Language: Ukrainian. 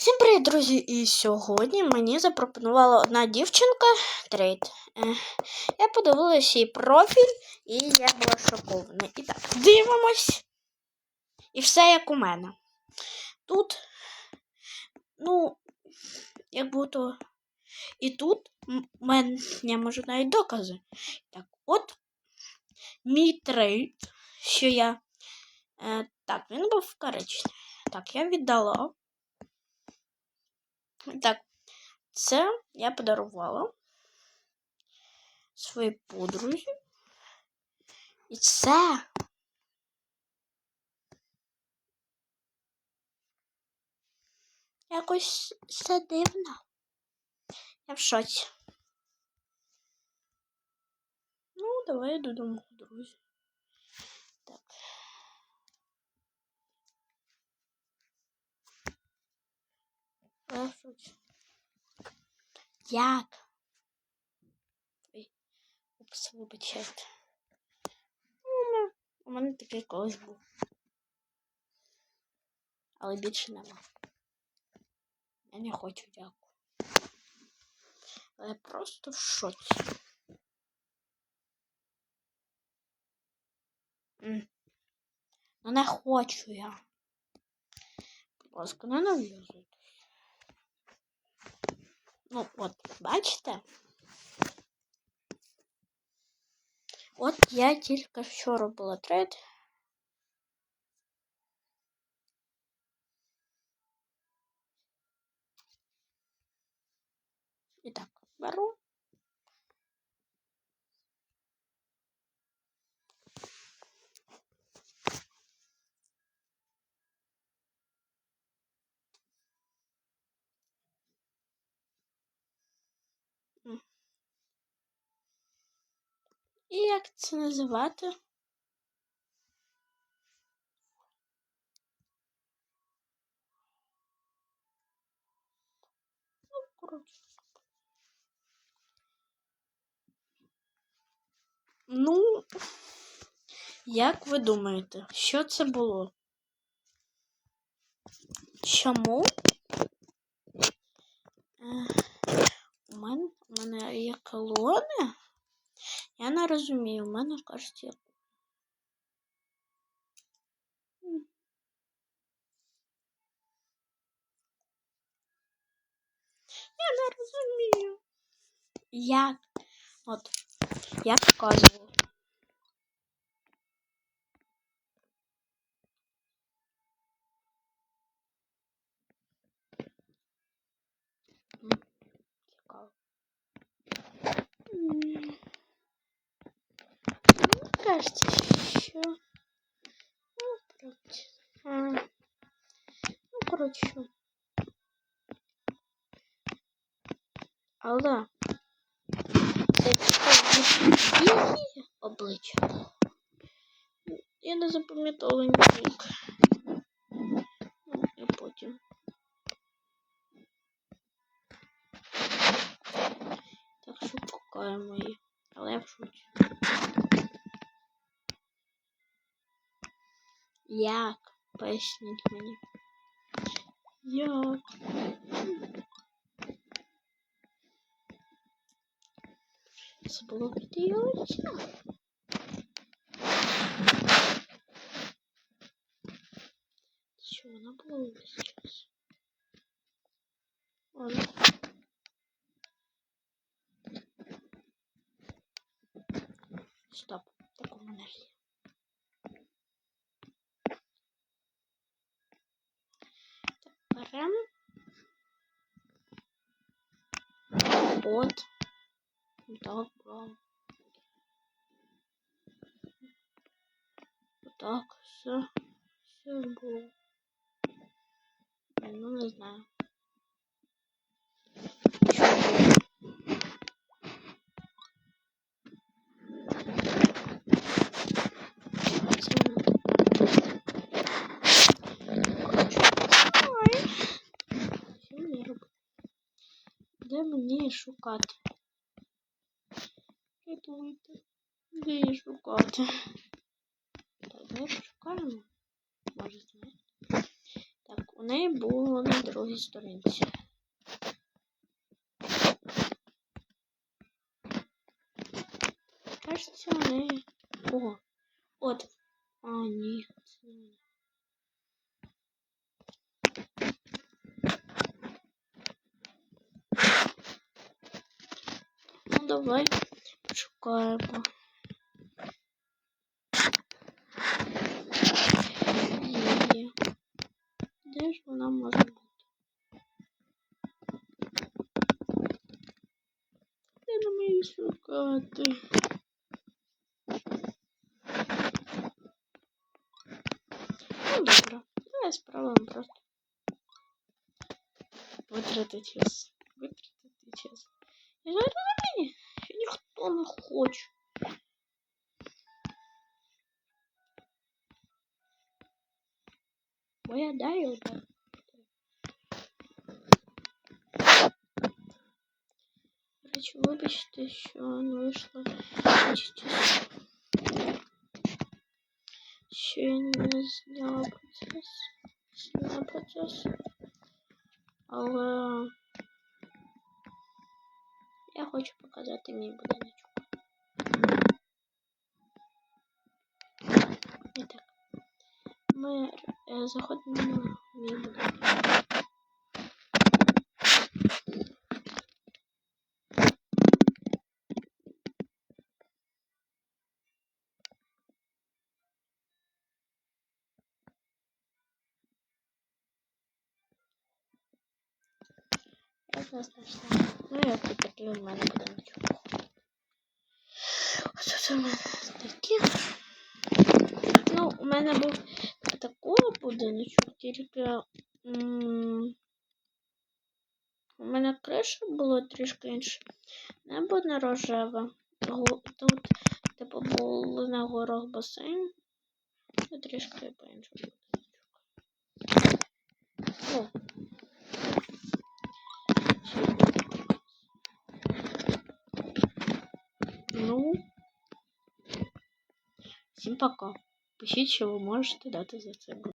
Всім привіт, друзі! І сьогодні мені запропонувала одна дівчинка трейд. Я подивилася її профіль, і я була шокована. І так, дивимось. І все як у мене. Тут, ну, як будто. І тут м- мен, я можу навіть докази. Так, от мій трейд, що я. Е, так, він був коричневий. Так, я віддала. Так, це я подарувала своїй подрузі. І це. Якось все дивно. Я в шоці. Ну, давай додому, друзі. Так. Я в шоці. Як? Ой, упс, вибачайте. Ну, У мене такий колись був. Але більше нема. Я не хочу, дякую. Але я просто в шоці. Ну не хочу я. Будь ласка, не нав'язуйтесь. Ну, от, бачите? От я тільки що робила трейд. І так. І як це називати? Ну. Ну, як ви думаєте, що це було? Чому? У мене, у мене є колони. Я не розумію, у мене кажуть, є. М. Я не розумію. Як? От, я показувала. Кажеться, що. Ну, коротше. Ну, коротше. Але це її обличчя. Я не запам'ятала нік. Ну, І потім. Так що шукаємо її. Але я в шоці. Як? Поясніть мені. Як? Це було піти її лиця. Що вона була весь час? Ладно. Стоп. Так у мене ж Беремо. От. Брав. Так, все. Все було. Ну, не знаю. Що було? Це Коротше, ой. Що мені робити? Мені шукати? Рятуйте. Де її шукати? Так, де шукаємо? Може, знаєте? Так, у неї було на другій сторінці. Кажется, у неї. О, от. А, ні. це не давай шукаємо. Її. Де ж вона може бути? Де нам її шукати? Ну, добре. Давай спробуємо просто. Витратити час. Витратити час. Я зараз розумію, що ніхто не хоче. Бо я даю, да. Речі, вибачте, що не вийшло. Бачите, Ще я не зняла процес. Зняла процес. Але я хочу показати мій будиночок. Заходимо в мій будинок. Знайшла. Ну, я тут такий у мене будиночок. У мене такі. Ну, у мене був такий будиночок, тільки у мене криша була трішки інша. Небо не рожеве. Тут, типу, був на горах басейн. І трішки по-іншому будиночок. О. Ну, всім пока. Пишіть, ви можете дати за це.